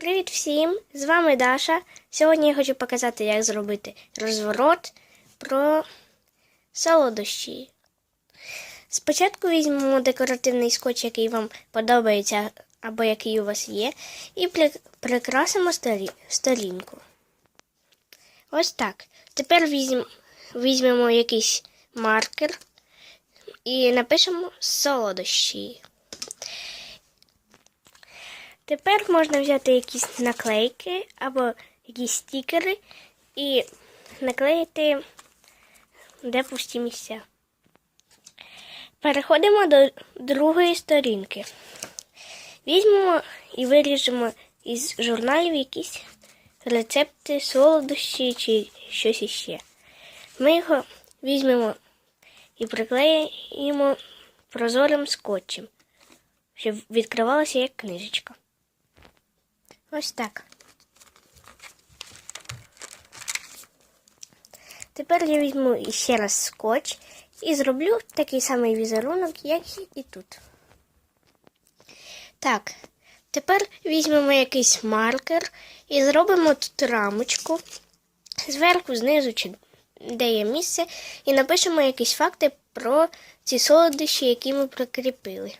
Привіт всім! З вами Даша. Сьогодні я хочу показати, як зробити розворот про солодощі. Спочатку візьмемо декоративний скотч, який вам подобається або який у вас є, і прикрасимо сторінку. Ось так. Тепер візьм- візьмемо якийсь маркер і напишемо солодощі. Тепер можна взяти якісь наклейки або якісь стікери і наклеїти де пусті місця. Переходимо до другої сторінки. Візьмемо і виріжемо із журналів якісь рецепти, солодощі чи щось іще. Ми його візьмемо і приклеїмо прозорим скотчем, щоб відкривалося як книжечка. Ось так. Тепер я візьму ще раз скотч і зроблю такий самий візерунок, як і тут. Так, тепер візьмемо якийсь маркер і зробимо тут рамочку зверху, знизу чи де є місце, і напишемо якісь факти про ці солодощі, які ми прикріпили.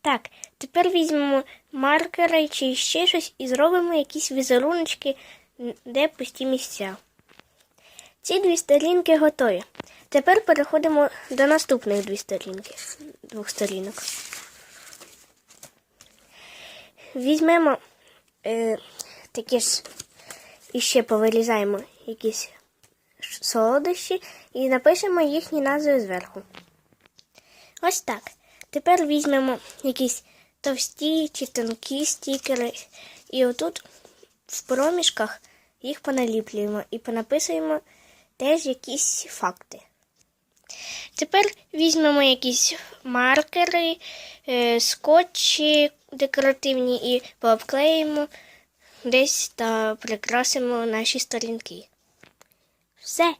Так, тепер візьмемо маркери чи ще щось і зробимо якісь візеруночки, де пусті місця. Ці дві сторінки готові. Тепер переходимо до наступних дві сторінки, двох сторінок. Візьмемо е, такі ж і ще повирізаємо якісь солодощі і напишемо їхні назви зверху. Ось так. Тепер візьмемо якісь товсті чи тонкі стікери, і отут в проміжках їх поналіплюємо і понаписуємо теж якісь факти. Тепер візьмемо якісь маркери, е, скотчі декоративні і пообклеїмо десь та прикрасимо наші сторінки. Все.